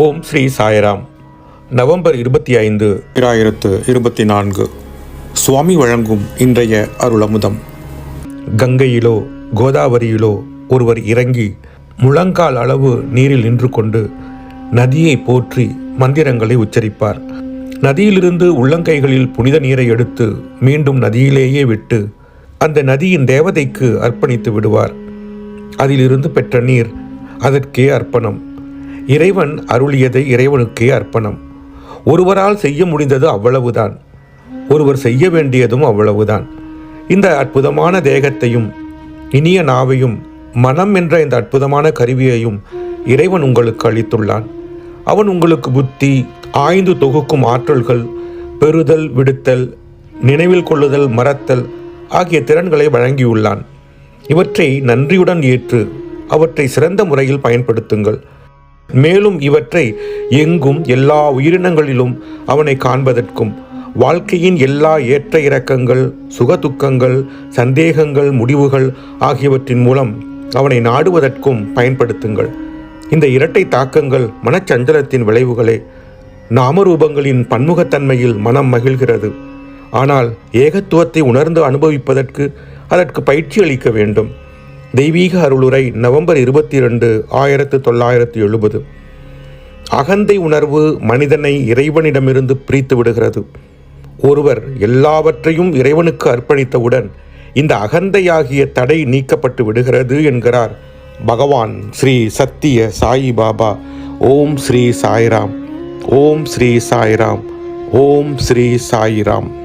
ஓம் Sri Sairam. November இருபத்தி ஐந்து. இராயிரத்து இருபத்தி நான்கு. சுவாமி வழங்கும் இன்றைய அருளமுதம். கங்கையிலோ கோதாவரியிலோ ஒருவர் இறங்கி முழங்கால் அளவு நீரில் நின்று கொண்டு நதியை போற்றி மந்திரங்களை உச்சரிப்பார். நதியிலிருந்து உள்ளங்கைகளில் புனித நீரை எடுத்து மீண்டும் நதியிலேயே விட்டு அந்த நதியின் தேவதைக்கு அர்ப்பணித்து விடுவார். அதிலிருந்து பெற்ற நீர் அதற்கே அர்ப்பணம். இறைவன் அருளியதை இறைவனுக்கே அர்ப்பணம். ஒருவரால் செய்ய முடிந்தது அவ்வளவுதான். ஒருவர் செய்ய வேண்டியதும் அவ்வளவுதான். இந்த அற்புதமான தேகத்தையும் இனிய நாவையும் மனம் என்ற இந்த அற்புதமான கருவியையும் இறைவன் உங்களுக்கு அளித்துள்ளான். அவன் உங்களுக்கு புத்தி ஆய்ந்து தொகுக்கும் ஆற்றல்கள் பெறுதல் விடுத்தல் நினைவில் கொள்ளுதல் மறத்தல் ஆகிய திறன்களை வழங்கியுள்ளான். இவற்றை நன்றியுடன் ஏற்று அவற்றை சிறந்த முறையில் பயன்படுத்துங்கள். மேலும் இவற்றை எங்கும் எல்லா உயிரினங்களிலும் அவனை காண்பதற்கும் வாழ்க்கையின் எல்லா ஏற்ற இறக்கங்கள் சுகதுக்கங்கள் சந்தேகங்கள் முடிவுகள் ஆகியவற்றின் மூலம் அவனை நாடுவதற்கும் பயன்படுத்துங்கள். இந்த இரட்டை தாக்கங்கள் மனச்சஞ்சலத்தின் விளைவுகளே. நாமரூபங்களின் பன்முகத்தன்மையில் மனம் மகிழ்கிறது. ஆனால் ஏகத்துவத்தை உணர்ந்து அனுபவிப்பதற்கு அதற்கு பயிற்சி அளிக்க வேண்டும். தெய்வீக அருளுரை நவம்பர் இருபத்தி ரெண்டு ஆயிரத்து தொள்ளாயிரத்து எழுபது. அகந்தை உணர்வு மனிதனை இறைவனிடமிருந்து பிரித்து விடுகிறது. ஒருவர் எல்லாவற்றையும் இறைவனுக்கு அர்ப்பணித்தவுடன் இந்த அகந்தையாகிய தடை நீக்கப்பட்டு விடுகிறது என்கிறார் பகவான் ஸ்ரீ சத்திய சாயி பாபா. ஓம் ஸ்ரீ சாய்ராம். ஓம் ஸ்ரீ சாய்ராம். ஓம் ஸ்ரீ சாய்ராம்.